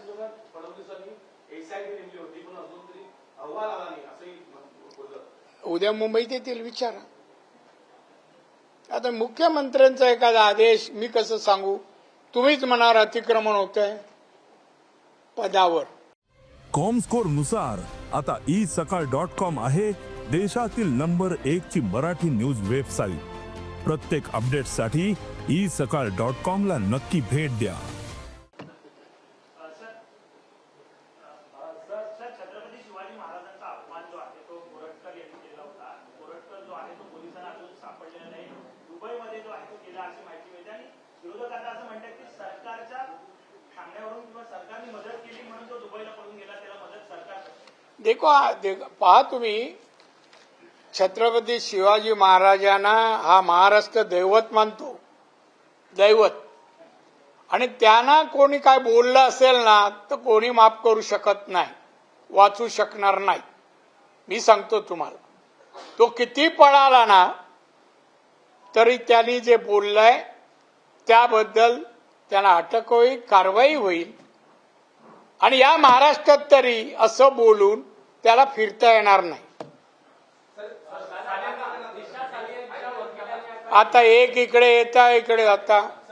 संदर्भात फडणवीसांनी एसआयटी नेमली होती पण अजून तरी अहवाल आला नाही असंही उद्या मुंबईत येतील विचारा. आता मुख्यमंत्र्यांचा एखादा आदेश मी कसं सांगू? तुम्हीच म्हणार अतिक्रमण होत आहे पदावर. कॉमस्कोरनुसार आता ई सकाळ डॉट कॉम आहे देशातील नंबर एक ची मराठी न्यूज वेबसाईट. प्रत्येक अपडेटसाठी ई सकाळ डॉट कॉम ला नक्की भेट द्या सर सर छत्रपती शिवाजी महाराजांचा अपमान जो आहे तो कोरटकर यांनी केला होता कोरटकर जो आहे तो पोलिसांना अजून सापडलेला नाही दुबईमध्ये जो आहे तो गेला अशी माहिती मिळते. आणि विरोधक आता असं म्हणतात की सरकारच्या सांगण्यावरून किंवा सरकारने मदत केली म्हणून तो दुबईला पळून गेला त्याला मदत सरकार देखो पहा तुम्ही. छत्रपती शिवाजी महाराजांना हा महाराष्ट्र दैवत मानतो. दैवत. आणि त्यांना कोणी काय बोललं असेल ना तर कोणी माफ करू शकत नाही वाचू शकणार नाही. मी सांगतो तुम्हाला. तो किती पळाला ना तरी त्यांनी जे बोललंय त्याबद्दल त्यांना अटक होईल कारवाई होईल. आणि या महाराष्ट्रात तरी असं बोलून त्याला फिरता येणार नाही. आता एक इकडे येता इकडे जाता